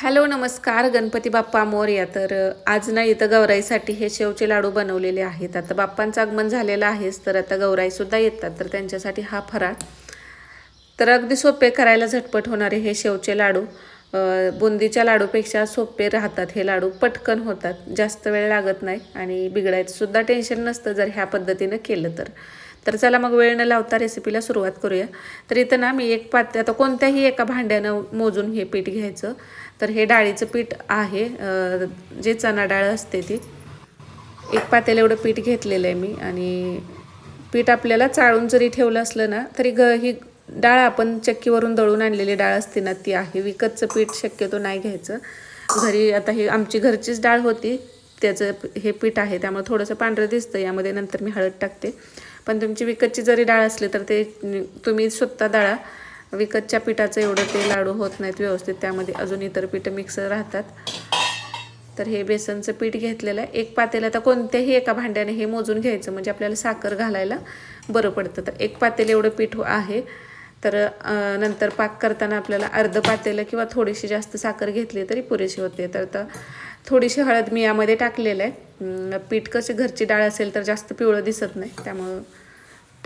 Hello नमस्कार. गणपती बाप्पा मोर्या तर आज ना इथं गौराईसाठी हे शेवचे लाडू बनवलेले आहेत. आता बाप्पांचं आगमन झालेलं आहेच तर आता गौराईसुद्धा येतात. तर त्यांच्यासाठी हा फराळ. तर अगदी सोपे करायला झटपट होणारे हे शेवचे लाडू. बुंदीच्या लाडूपेक्षा सोपे राहतात हे लाडू. पटकन होतात. जास्त वेळ लागत नाही आणि बिघडायचं सुद्धा टेन्शन नसतं जर ह्या पद्धतीनं केलं तर. तर चला मग वेळ न लावता रेसिपीला सुरुवात करूया. तर इथं ना मी एक पात्या आता कोणत्याही एका भांड्यानं मोजून हे पीठ घ्यायचं. तर हे डाळीचं पीठ आहे जे चणा डाळ असते ती. एक पातेलं एवढं पीठ घेतलेलं आहे मी आणि पीठ आपल्याला चाळून जरी ठेवलं असलं ना तरी ग ही डाळ आपण चक्कीवरून दळून आणलेली डाळ असते ना ती आहे. विकतचं पीठ शक्यतो नाही घ्यायचं. घरी आता ही आमची घरचीच डाळ होती त्याचं हे पीठ आहे त्यामुळे थोडंसं पांढरं दिसतं यामध्ये नंतर मी हळद टाकते. पण तुमची विकतची जरी डाळ असली तर ते तुम्ही स्वतः डाळा. विकतच्या पिठाचं एवढं ते लाडू होत नाहीत व्यवस्थित. त्यामध्ये अजून इतर पीठ मिक्स राहतात. तर हे बेसनचं पीठ घेतलेलं आहे. एक पातेलं आता कोणत्याही एका भांड्याने हे मोजून घ्यायचं. म्हणजे आपल्याला साखर घालायला बरं पडतं. तर एक पातेलं एवढं पीठ आहे. तर नंतर पाक करताना आपल्याला अर्ध पातेलं किंवा थोडीशी जास्त साखर घेतली तरी पुरेशी होते. तर तर थोडीशी हळद मी यामध्ये टाकलेलं आहे. पीठ कसे घरची डाळ असेल तर जास्त पिवळं दिसत नाही. त्यामुळं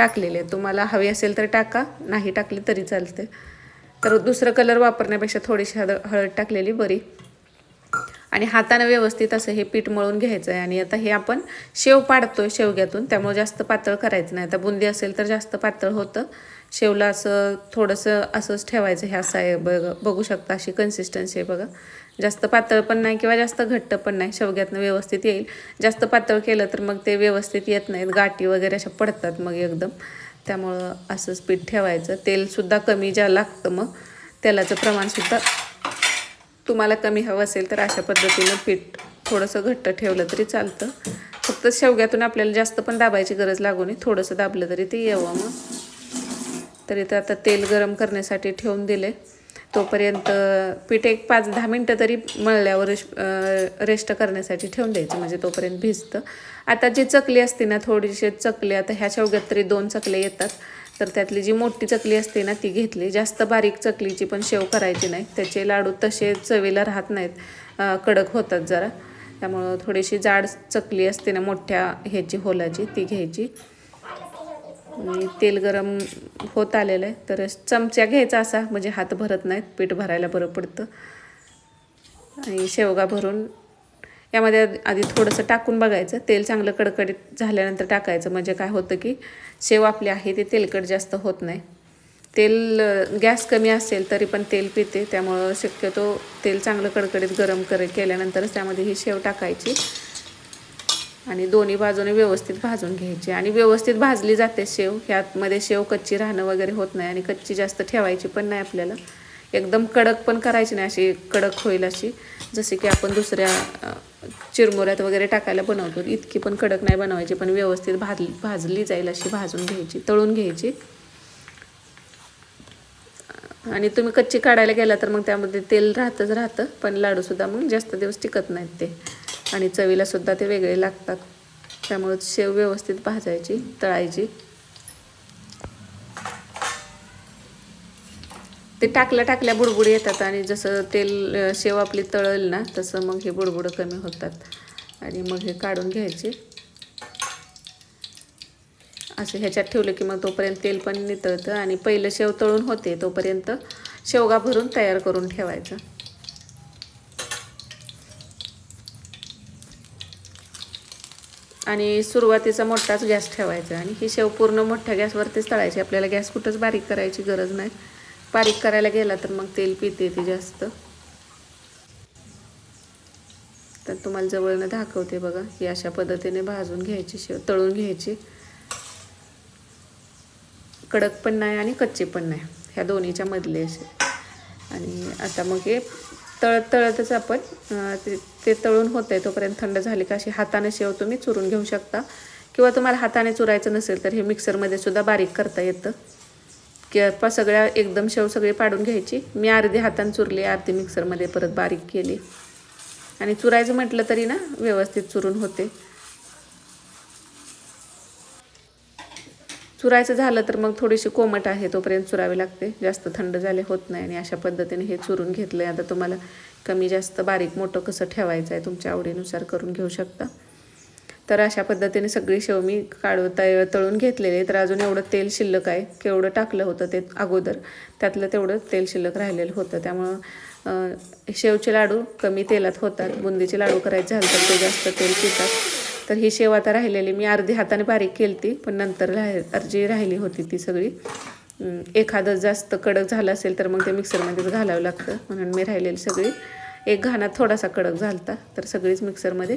टाकलेले तुम्हाला हवी असेल तर टाका नाही टाकली तरी चालते तर दुसरं कलर वापरण्यापेक्षा थोडीशी हळद हळद टाकलेली बरी. आणि हातानं व्यवस्थित असं हे पीठ मळून घ्यायचं आहे आणि आता हे आपण शेव पाडतो आहे शेवग्यातून त्यामुळे जास्त पातळ करायचं नाही. आता बुंदी असेल तर जास्त पातळ होतं. शेवला असं थोडंसं असंच ठेवायचं हे असं आहे बघ बघू शकता अशी कन्सिस्टन्सी आहे बघा. जास्त पातळ पण नाही किंवा जास्त घट्ट पण नाही. शेवग्यातनं व्यवस्थित येईल. जास्त पातळ केलं तर मग ते व्यवस्थित येत नाहीत. गाठी वगैरे अशा पडतात मग एकदम. त्यामुळं असंच पीठ ठेवायचं. तेलसुद्धा कमी ज्या लागतं मग तेलाचं प्रमाणसुद्धा तुम्हाला कमी हवं असेल तर अशा पद्धतीनं पीठ थोडंसं घट्ट ठेवलं तरी चालतं. फक्त शेवग्यातून आपल्याला जास्त पण दाबायची गरज लागू नये. थोडंसं दाबलं तरी ते यावं मग. तर इथं आता तेल गरम करण्यासाठी ठेवून दिले. तोपर्यंत पीठ एक पाच दहा मिनटं तरी मळल्यावर रेस्ट करण्यासाठी ठेवून द्यायचं. म्हणजे तोपर्यंत भिजतं. आता जी चकली असते ना थोडीशी चकली आता ह्या शेवग्यात तरी दोन चकले येतात. तर त्यातली जी मोठी चकली असते ना ती घेतली. जास्त बारीक चकलीची पण शेव करायची नाही. त्याचे लाडू तसे चवीला राहत नाहीत. कडक होतात जरा. त्यामुळं थोडीशी जाड चकली असते ना मोठ्या ह्याची होलाची ती घ्यायची. आणि तेल गरम होत आलेलं आहे. तर चमचा घ्यायचा असा म्हणजे हात भरत नाहीत पीठ भरायला बरं पडतं. आणि शेवगा भरून यामध्ये आधी- थोडंसं टाकून बघायचं. तेल चांगलं कडकडीत झाल्यानंतर टाकायचं. म्हणजे काय होतं की शेव आपली आहे ते तेलकट जास्त होत नाही. तेल गॅस कमी असेल तरी पण तेल पिते. त्यामुळं शक्यतो तेल चांगलं कडकडीत गरम कर केल्यानंतरच त्यामध्ये ही शेव टाकायची. आणि दोन्ही बाजूने व्यवस्थित भाजून घ्यायची. आणि व्यवस्थित भाजली जाते शेव. ह्यातमध्ये शेव कच्ची राहणं वगैरे होत नाही आणि कच्ची जास्त ठेवायची पण नाही आपल्याला. एकदम कडक पण करायची नाही अशी कडक होईल अशी. जसे की आपण दुसऱ्या चिरमुऱ्यात वगैरे टाकायला बनवतो. इतकी पण कडक नाही बनवायची पण व्यवस्थित भाजली भाजली जाईल अशी भाजून घ्यायची तळून घ्यायची. आणि तुम्ही कच्ची काढायला गेला तर मग त्यामध्ये तेल राहतंच राहतं पण लाडूसुद्धा मग जास्त दिवस टिकत नाहीत ते. आणि चवीला सुद्धा ते वेगळे लागतात. त्यामुळे शेव व्यवस्थित भाजायची तळायची. ते टाकल्या टाकल्या बुडबुड येतात आणि जसं तेल शेव आपली तळल ना तसं मग हे बुडबुडं कमी होतात. आणि मग हे काढून घ्यायचे. असं ह्याच्यात ठेवलं की मग तोपर्यंत तेल पण नितळतं आणि पहिलं शेव तळून होते तोपर्यंत शेवगा भरून तयार करून ठेवायचं. आणि सुरुवातीचा मोठाच गॅस ठेवायचा आणि ही शेव पूर्ण मोठ्या गॅसवरतीच तळायची. आपल्याला गॅस कुठंच बारीक करायची गरज नाही. बारीक करायला गेला तर मग तेल पिते ती जास्त. तर तुम्हाला जवळनं दाखवते बघा ही अशा पद्धतीने भाजून घ्यायची शेव तळून घ्यायची. कडक पण नाही आणि कच्चे पण नाही. ह्या दोन्हीच्या मधले असे. आणि आता मग हे तळत तळतच आपण ते ते तळून आहे तोपर्यंत थंड झाली का अशी हाताने शेव तुम्ही चुरून घेऊ शकता. किंवा तुम्हाला हाताने चुरायचं नसेल तर हे मिक्सरमध्ये सुद्धा बारीक करता येतं. किंवा सगळ्या एकदम शेव सगळी पाडून घ्यायची. मी अर्धी हाताने चुरली अर्धी मिक्सरमध्ये परत बारीक केली. आणि चुरायचं म्हटलं तरी ना व्यवस्थित चुरून होते. चुरायचं झालं तर मग थोडीशी कोमट आहे तोपर्यंत चुरावी लागते. जास्त थंड झाले होत नाही आणि अशा पद्धतीने हे चुरून घेतलं आहे आता तुम्हाला कमी जास्त बारीक मोठं कसं ठेवायचं आहे तुमच्या आवडीनुसार करून घेऊ शकता. तर अशा पद्धतीने सगळी शेव मी काढू तळ तळून घेतलेले तर अजून एवढं तेल शिल्लक आहे. केवढं टाकलं होतं ते अगोदर त्यातलं तेवढं तेल शिल्लक राहिलेलं होतं. त्यामुळं शेवचे लाडू कमी तेलात होतात. बुंदीचे लाडू करायचे झाले तर ते जास्त तेल पितात. तर ही शेव आता राहिलेली मी अर्धी हाताने बारीक केली ती पण नंतर राहि अर्धी राहिली होती ती सगळी एखादं जास्त कडक झालं असेल तर मग ते मिक्सरमध्येच घालावं लागतं म्हणून मी राहिलेली सगळी. एक घाणात थोडासा कडक झालता तर सगळीच मिक्सरमध्ये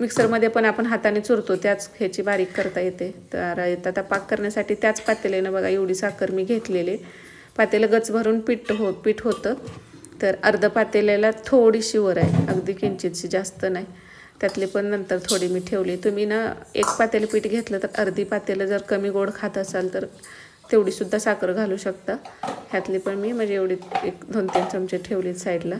मिक्सरमध्ये पण आपण हाताने चुरतो त्याच ह्याची बारीक करता येते. तर आता पाक करण्यासाठी त्याच पातेल्यानं बघा एवढी साखर मी घेतलेली. पातेलं गच भरून पीठ हो पीठ होतं तर अर्ध पातेल्याला थोडीशी वर आहे अगदी किंचितशी जास्त नाही. त्यातली पण नंतर थोडी मी ठेवली. तुम्ही ना एक पातेलं पीठ घेतलं तर अर्धी पातेलं जर कमी गोड खात असाल तर तेवढीसुद्धा साखर घालू शकता. ह्यातली पण मी म्हणजे एवढी एक दोन तीन चमचे ठेवलीत साईडला.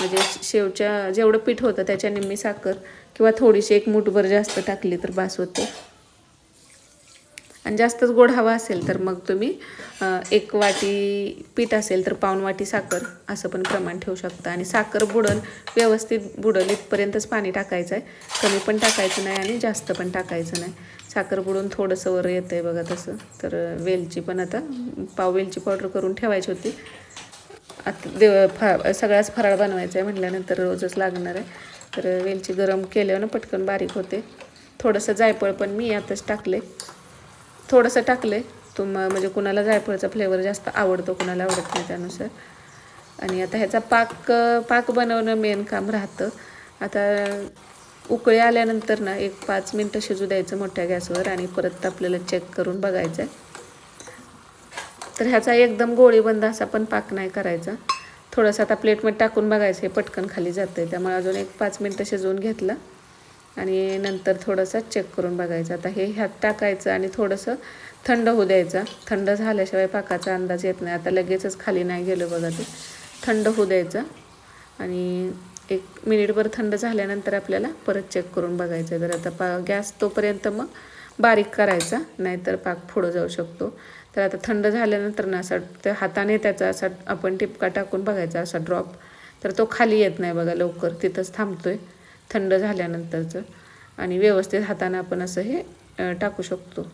म्हणजे शेवच्या जेवढं पीठ होतं त्याच्या निम्मी साखर किंवा थोडीशी एक मूठभर जास्त टाकली तर बास होते. आणि जास्तच गोड हवा असेल तर मग तुम्ही एक वाटी पीठ असेल तर पाऊण वाटी साखर असं पण प्रमाण ठेवू शकता. आणि साखर बुडल व्यवस्थित बुडल इथपर्यंतच पाणी टाकायचं आहे. कमी पण टाकायचं नाही आणि जास्त पण टाकायचं नाही. साखर बुडून थोडंसं वर येतं आहे बघा तसं. तर वेलची पण आता पाव वेलची पावडर करून ठेवायची होती. आता देव फा सगळाच फराळ बनवायचा आहे म्हटल्यानंतर रोजच लागणार आहे. तर वेलची गरम केल्यावर पटकन बारीक होते. थोडंसं जायफळ पण मी यातच टाकले थोडंसं टाकले तुम म्हणजे कुणाला जायफळचा फ्लेवर जास्त आवडतो कुणाला आवडत नाही त्यानुसार. आणि आता ह्याचा पाक पाक बनवणं मेन काम राहतं. आता उकळी आल्यानंतर ना एक पाच मिनटं शिजू द्यायचं मोठ्या गॅसवर आणि परत आपल्याला चेक करून बघायचं आहे तर ह्याचा एकदम गोळीबंद असा पण पाक नाही करायचा. थोडंसं आता प्लेटमध्ये टाकून बघायचं हे पटकन खाली जातं आहे त्यामुळे अजून एक पाच मिनटं शिजवून घेतलं. आणि नंतर थोडंसं चेक करून बघायचं. आता हे ह्यात टाकायचं आणि थोडंसं थंड होऊ द्यायचं. थंड झाल्याशिवाय पाकाचा अंदाज येत नाही. आता लगेचच खाली नाही गेलं बघा ते. थंड होऊ द्यायचं. आणि एक मिनिटभर थंड झाल्यानंतर आपल्याला परत चेक करून बघायचं तर आता पा गॅस तोपर्यंत मग बारीक करायचा. नाहीतर पाक पुढं जाऊ शकतो. तर आता थंड झाल्यानंतर ना असा त्या हाताने त्याचा असा आपण टिपका टाकून बघायचा असा ड्रॉप तर तो खाली येत नाही बघा लवकर. तिथंच थांबतो आहे थंड झाल्यानंतरचं आणि व्यवस्थित हाताने आपण असं हे टाकू शकतो.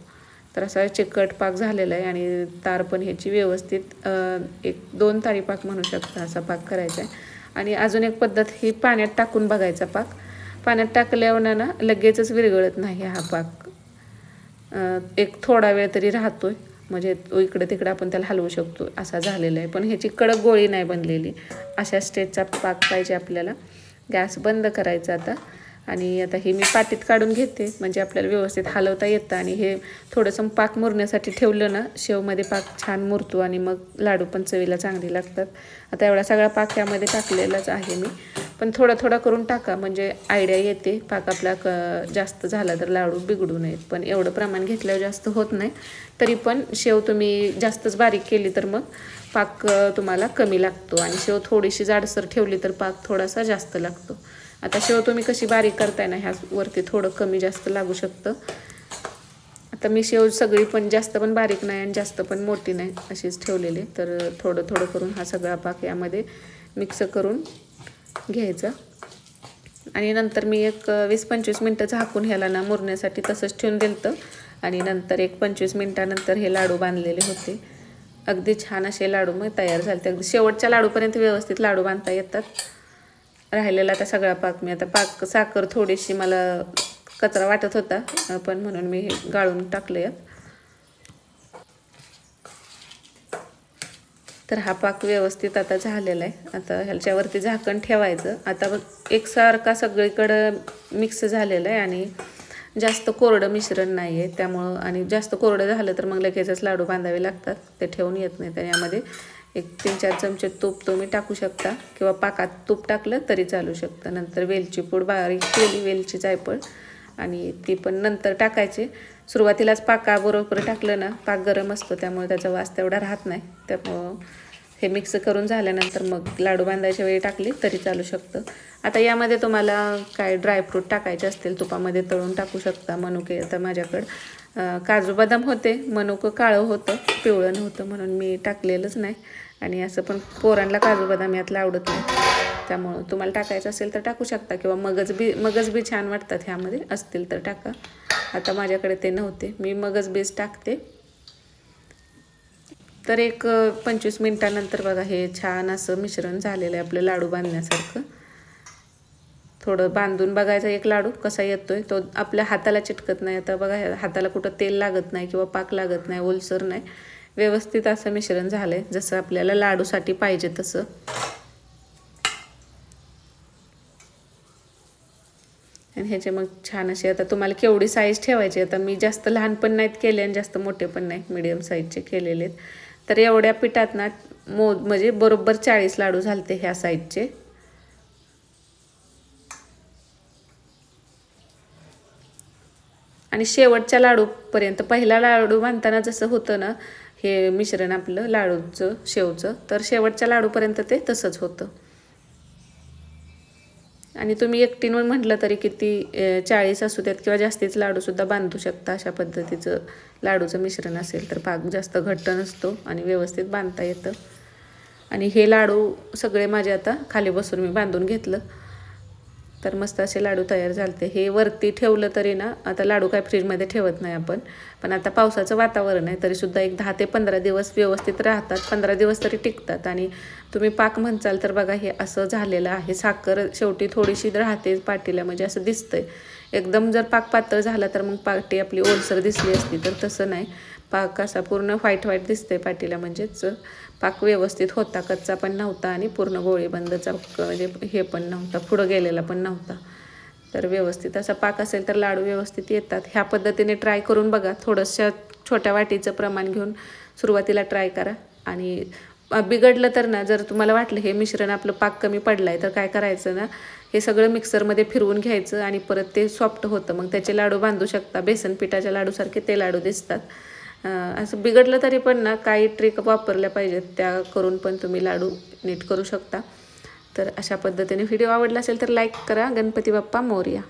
तर असा चिकट पाक झालेला आहे आणि तार पण ह्याची व्यवस्थित एक दोन तारी पाक म्हणू शकता असा पाक करायचा आहे. आणि अजून एक पद्धत ही पाण्यात टाकून बघायचा पाक. पाण्यात टाकल्यावर ना लगेचच विरघळत नाही हा पाक. एक थोडा वेळ तरी राहतोय. म्हणजे तो इकडे तिकडे आपण त्याला हलवू शकतो. असा झालेला आहे. पण ह्याची कडक गोळी नाही बनलेली. अशा स्टेजचा पाक पाहिजे आपल्याला. गॅस बंद करायचा आता. आणि आता हे मी पाटीत काढून घेते. म्हणजे आपल्याला व्यवस्थित हलवता येतं आणि हे थोडंसं पाक मुरण्यासाठी ठेवलं ना शेवमध्ये पाक छान मुरतो आणि मग लाडू पण चवीला चांगले लागतात. आता एवढा सगळा पाक यामध्ये टाकलेलाच आहे मी. पण थोडा थोडा करून टाका. म्हणजे आयडिया येते. पाक आपला क जास्त झाला तर लाडू बिघडू नयेत. पण एवढं प्रमाण घेतल्यावर जास्त होत नाही. तरी पण शेव तुम्ही जास्तच बारीक केली तर मग पाक तुम्हाला कमी लागतो आणि शेव थोडीशी जाडसर ठेवली तर पाक थोडासा जास्त लागतो. आता शेव तुम्ही कशी बारीक करताय ना ह्यावरती थोडं कमी जास्त लागू शकतं. आता मी शेव सगळी पण जास्त पण बारीक नाही आणि जास्त पण मोठी नाही अशीच ठेवलेली तर थोडं थोडं करून हा सगळा पाक यामध्ये मिक्स करून घ्यायचा. आणि नंतर मी एक वीस पंचवीस मिनटं झाकून ह्याला ना मुरण्यासाठी तसंच ठेवून दिलं आणि नंतर एक पंचवीस मिनटानंतर हे लाडू बांधलेले होते. अगदी छान असे लाडू मग तयार झाले अगदी शेवटच्या लाडूपर्यंत व्यवस्थित लाडू बांधता येतात. राहिलेला आता सगळा पाक मी आता पाक साखर थोडीशी मला कचरा वाटत होता पण म्हणून मी हे गाळून टाकलं यात तर हा पाक व्यवस्थित आता झालेला आहे. आता ह्याच्यावरती झाकण ठेवायचं. आता बघ एकसारखा सगळीकडं मिक्स झालेला आहे आणि जास्त कोरडं मिश्रण नाही आहे त्यामुळं आणि जास्त कोरडं झालं तर मग लगेचच लाडू बांधावे लागतात. ते ठेवून येत नाही तर यामध्ये एक तीन चार चमचे तूप तुम्ही टाकू शकता किंवा पाकात तूप टाकलं तरी चालू शकतं. नंतर वेलची पूड बारीक केली वेलची जायफळ आणि ती पण नंतर टाकायची. सुरुवातीलाच पाकाबरोबर टाकलं ना पाक गरम असतो त्यामुळे त्याचा वास तेवढा राहत नाही. त्यामुळं हे मिक्स करून झाल्यानंतर मग लाडू बांधायच्या वेळी टाकली तरी चालू शकतं. आता यामध्ये तुम्हाला काय ड्रायफ्रूट टाकायचे असतील तुपामध्ये तळून टाकू शकता मनुके आता माझ्याकडं. काजू बदाम होते मनुकं काळं होतं पिवळं नव्हतं म्हणून मी टाकलेलंच नाही. आणि असं पण पोरांना काजू बदाम यातलं आवडत नाही. त्यामुळं तुम्हाला टाकायचं असेल तर टाकू शकता किंवा मगज बी मगज बी छान वाटतात ह्यामध्ये असतील तर टाका. आता माझ्याकडे ते नव्हते. मी मगज बीज टाकते. तर एक पंचवीस मिनटानंतर बघा हे छान असं मिश्रण झालेलं आहे आपलं लाडू बांधण्यासारखं. थोडं बांधून बघायचा एक लाडू कसा येतोय तो आपल्या हाताला चिटकत नाही. आता बघा ह्या हाताला कुठं तेल लागत नाही किंवा पाक लागत नाही ओलसर नाही. व्यवस्थित असं मिश्रण झालंय जसं आपल्याला लाडूसाठी पाहिजे तसं. आणि ह्याचे मग छान असे आता तुम्हाला केवढी साईज ठेवायची आता मी जास्त लहान पण नाहीत केले आणि जास्त मोठे पण नाहीत मिडियम साईजचे केलेले आहेत. तर एवढ्या पिठात ना मो म्हणजे बरोबर चाळीस लाडू झालते ह्या साईजचे आणि शेवटच्या लाडूपर्यंत पहिला लाडू बांधताना जसं होतं ना हे मिश्रण आपलं लाडूचं शेवचं तर शेवटच्या लाडूपर्यंत ते तसंच होतं. आणि तुम्ही एकटीनं म्हटलं तरी किती चाळीस असू द्यात किंवा जास्तीच लाडूसुद्धा बांधू शकता. अशा पद्धतीचं लाडूचं मिश्रण असेल तर पाक जास्त घट्ट नसतो आणि व्यवस्थित बांधता येतं. आणि हे लाडू सगळे माझे आता खाली बसून मी बांधून घेतलं. तर मस्त असे लाडू तयार झालते. हे वरती ठेवलं तरी ना आता लाडू काय फ्रीजमध्ये ठेवत नाही आपण. पण आता पावसाचं वातावरण आहे तरीसुद्धा एक दहा ते पंधरा दिवस व्यवस्थित राहतात. पंधरा दिवस तरी टिकतात. आणि तुम्ही पाक म्हणचाल तर बघा हे असं झालेलं आहे. साखर शेवटी थोडीशी राहते पाटीला म्हणजे असं दिसतंय. एकदम जर पाक पातळ झाला तर मग पाटी आपली ओलसर दिसली असती तर तसं नाही. पाक असा पूर्ण व्हाईट व्हाईट दिसतंय पाटीला म्हणजेच पाक व्यवस्थित होता कच्चा पण नव्हता आणि पूर्ण गोळीबंदचा म्हणजे हे पण नव्हता पुढं गेलेला पण नव्हता. तर व्यवस्थित असा पाक असेल तर लाडू व्यवस्थित येतात. ह्या पद्धतीने ट्राय करून बघा. थोडंसं छोट्या वाटीचं प्रमाण घेऊन सुरुवातीला ट्राय करा. आणि बिघडलं तर ना जर तुम्हाला वाटलं हे मिश्रण आपलं पाक कमी पडलं आहे तर काय करायचं ना हे सगळं मिक्सरमध्ये फिरवून घ्यायचं आणि परत ते सॉफ्ट होतं. मग त्याचे लाडू बांधू शकता. बेसन पिठाच्या लाडूसारखे ते लाडू दिसतात. असं बिघडलं तरी पण ना काही ट्रिक वापरल्या पाहिजेत. त्या करून पण तुम्ही लाडू नीट करू शकता. तर अशा पद्धतीने व्हिडिओ आवडला असेल तर लाईक करा. गणपती बाप्पा मोरया.